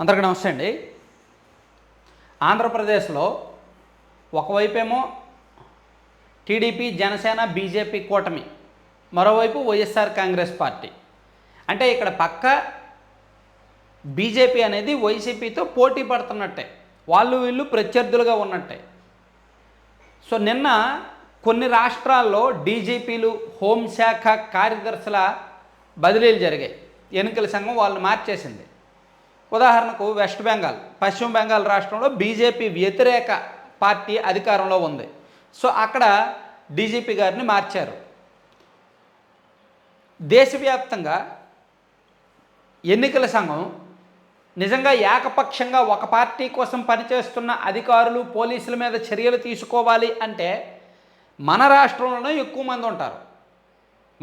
అందరికీ నమస్తే అండి. ఆంధ్రప్రదేశ్లో ఒకవైపేమో టీడీపీ జనసేన బీజేపీ కూటమి మరోవైపు వైఎస్ఆర్ కాంగ్రెస్ పార్టీ. అంటే ఇక్కడ పక్క బీజేపీ అనేది వైసీపీతో పోటీ పడుతున్నట్టే. వాళ్ళు వీళ్ళు ప్రత్యర్థులుగా ఉన్నట్టే. సో నిన్న కొన్ని రాష్ట్రాల్లో డీజీపీలు హోంశాఖ కార్యదర్శుల బదిలీలు జరిగాయి. ఎన్నికల సంఘం వాళ్ళని మార్చేసింది. ఉదాహరణకు వెస్ట్ బెంగాల్. పశ్చిమ బెంగాల్ రాష్ట్రంలో బీజేపీ వ్యతిరేక పార్టీ అధికారంలో ఉంది. సో అక్కడ డీజీపీ గారిని మార్చారు. దేశవ్యాప్తంగా ఎన్నికల సంఘం నిజంగా ఏకపక్షంగా ఒక పార్టీ కోసం పనిచేస్తున్న అధికారులు పోలీసుల మీద చర్యలు తీసుకోవాలి అంటే మన రాష్ట్రంలోనే ఎక్కువ మంది ఉంటారు.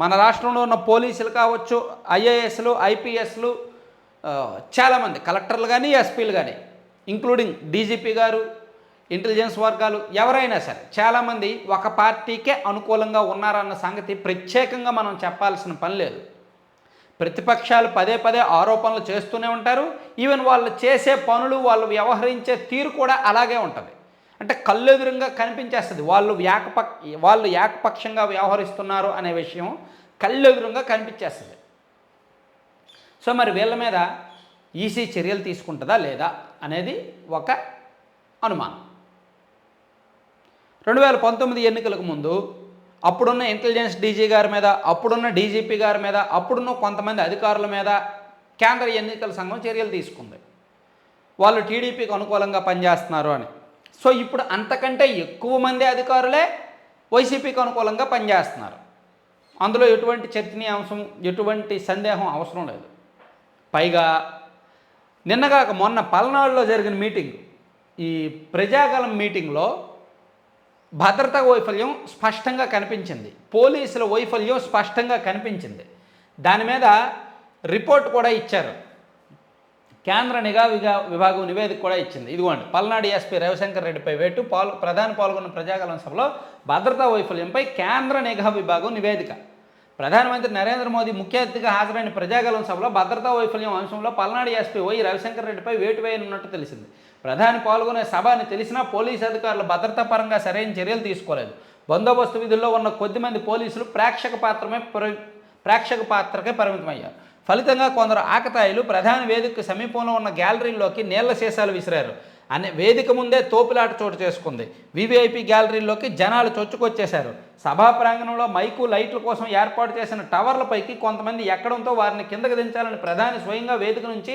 మన రాష్ట్రంలో ఉన్న పోలీసులు కావచ్చు ఐఏఎస్లు ఐపీఎస్లు చాలామంది కలెక్టర్లు కానీ ఎస్పీలు కానీ ఇంక్లూడింగ్ డీజీపీ గారు ఇంటెలిజెన్స్ వర్గాలు ఎవరైనా సరే చాలామంది ఒక పార్టీకే అనుకూలంగా ఉన్నారన్న సంగతి ప్రత్యేకంగా మనం చెప్పాల్సిన పని లేదు. ప్రతిపక్షాలు పదే పదే ఆరోపణలు చేస్తూనే ఉంటారు. ఈవెన్ వాళ్ళు చేసే పనులు వాళ్ళు వ్యవహరించే తీరు కూడా అలాగే ఉంటుంది. అంటే కళ్ళెదురుగా కనిపించేస్తుంది. వాళ్ళు ఏకపక్ వాళ్ళు ఏకపక్షంగా వ్యవహరిస్తున్నారు అనే విషయం కళ్ళెదురుగా కనిపించేస్తుంది. సో మరి వీళ్ళ మీద ఈసీ చర్యలు తీసుకుంటుందా లేదా అనేది ఒక అనుమానం. రెండు వేల పంతొమ్మిది ఎన్నికలకు ముందు అప్పుడున్న ఇంటెలిజెన్స్ డీజీ గారి మీద అప్పుడున్న డీజీపీ గారి మీద అప్పుడున్న కొంతమంది అధికారుల మీద కేంద్ర ఎన్నికల సంఘం చర్యలు తీసుకుంది. వాళ్ళు టీడీపీకి అనుకూలంగా పనిచేస్తున్నారు అని. సో ఇప్పుడు అంతకంటే ఎక్కువ మంది అధికారులే వైసీపీకి అనుకూలంగా పనిచేస్తున్నారు. అందులో ఎటువంటి చర్చనీయాంశం ఎటువంటి సందేహం అవసరం లేదు. పైగా నిన్నగాక మొన్న పల్నాడులో జరిగిన మీటింగ్ ఈ ప్రజాగలం మీటింగ్లో భద్రతా వైఫల్యం స్పష్టంగా కనిపించింది. పోలీసుల వైఫల్యం స్పష్టంగా కనిపించింది. దాని మీద రిపోర్ట్ కూడా ఇచ్చారు. కేంద్ర నిఘా విభాగం నివేదిక కూడా ఇచ్చింది. ఇదిగోండి పల్నాడు ఎస్పీ రవిశంకర్ రెడ్డిపై వేటు పాల్ ప్రధాని పాల్గొన్న ప్రజాగలం సభలో భద్రతా వైఫల్యంపై కేంద్ర నిఘా విభాగం నివేదిక. ప్రధానమంత్రి నరేంద్ర మోదీ ముఖ్య అతిథిగా హాజరైన ప్రజాగలం సభలో భద్రతా వైఫల్యం అంశంలో పల్నాడు ఎస్పీ వై రవిశంకర్ రెడ్డిపై వేటు వేయనున్నట్టు తెలిసింది. ప్రధాని పాల్గొనే సభ అని తెలిసినా పోలీసు అధికారులు భద్రతా పరంగా సరైన చర్యలు తీసుకోలేదు. బందోబస్తు విధుల్లో ఉన్న కొద్దిమంది పోలీసులు ప్రేక్షక పాత్రమే ప్ర- ప్రేక్షక పాత్రకే పరిమితమయ్యారు. ఫలితంగా కొందరు ఆకతాయిలు ప్రధాన వేదిక సమీపంలో ఉన్న గ్యాలరీలోకి నీళ్ళ సీసాలు విసిరారు. అనే వేదిక ముందే తోపులాట చోటు చేసుకుంది. వివిఐపి గ్యాలరీలోకి జనాలు చొచ్చుకొచ్చేశారు. సభా ప్రాంగణంలో మైకు లైట్ల కోసం ఏర్పాటు చేసిన టవర్లపైకి కొంతమంది ఎక్కడంతో వారిని కిందకి దించాలని ప్రధాని స్వయంగా వేదిక నుంచి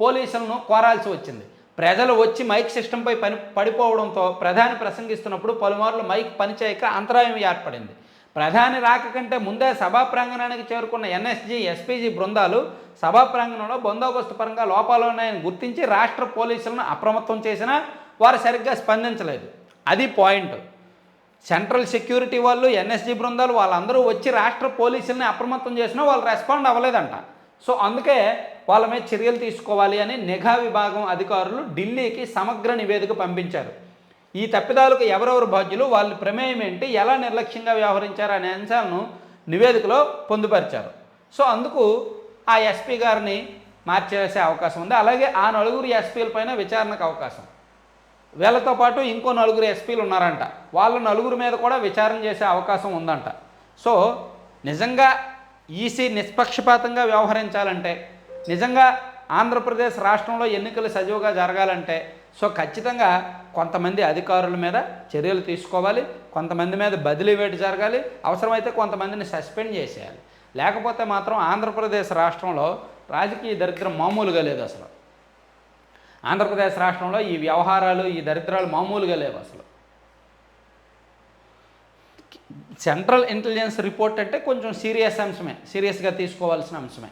పోలీసులను కోరాల్సి వచ్చింది. ప్రజలు వచ్చి మైక్ సిస్టంపై పని పడిపోవడంతో ప్రధాని ప్రసంగిస్తున్నప్పుడు పలుమార్లు మైక్ పనిచేయక అంతరాయం ఏర్పడింది. ప్రధాని రాక కంటే ముందే సభా ప్రాంగణానికి చేరుకున్న ఎన్ఎస్జీ ఎస్పీజీ బృందాలు సభా ప్రాంగణంలో బందోబస్తు పరంగా లోపాలు ఉన్నాయని గుర్తించి రాష్ట్ర పోలీసులను అప్రమత్తం చేసినా వారు సరిగ్గా స్పందించలేదు. అది పాయింట్. సెంట్రల్ సెక్యూరిటీ వాళ్ళు ఎన్ఎస్జీ బృందాలు వాళ్ళందరూ వచ్చి రాష్ట్ర పోలీసుల్ని అప్రమత్తం చేసినా వాళ్ళు రెస్పాండ్ అవ్వలేదంట. సో అందుకే వాళ్ళ మీద చర్యలు తీసుకోవాలి అని నిఘా విభాగం అధికారులు ఢిల్లీకి సమగ్ర నివేదిక పంపించారు. ఈ తప్పిదాలకు ఎవరెవరు బాధ్యులు వాళ్ళ ప్రమేయం ఏంటి ఎలా నిర్లక్ష్యంగా వ్యవహరించారు అనే అంశాలను నివేదికలో పొందుపరిచారు. సో అందుకు ఆ ఎస్పీ గారిని మార్చేసే అవకాశం ఉంది. అలాగే ఆ నలుగురు ఎస్పీల పైన విచారణకు అవకాశం. వీళ్ళతో పాటు ఇంకో నలుగురు ఎస్పీలు ఉన్నారంట. వాళ్ళ నలుగురు మీద కూడా విచారణ చేసే అవకాశం ఉందంట. సో నిజంగా ఈసీ నిష్పక్షపాతంగా వ్యవహరించాలంటే నిజంగా ఆంధ్రప్రదేశ్ రాష్ట్రంలో ఎన్నికలు సజీవుగా జరగాలంటే సో ఖచ్చితంగా కొంతమంది అధికారుల మీద చర్యలు తీసుకోవాలి కొంతమంది మీద బదిలీ వేటు జరగాలి అవసరమైతే కొంతమందిని సస్పెండ్ చేసేయాలి. లేకపోతే మాత్రం ఆంధ్రప్రదేశ్ రాష్ట్రంలో రాజకీయ దరిద్రం మామూలుగా లేదు అసలు. ఆంధ్రప్రదేశ్ రాష్ట్రంలో ఈ వ్యవహారాలు ఈ దరిద్రాలు మామూలుగా లేవు అసలు. సెంట్రల్ ఇంటెలిజెన్స్ రిపోర్ట్ అంటే కొంచెం సీరియస్ అంశమే సీరియస్గా తీసుకోవాల్సిన అంశమే.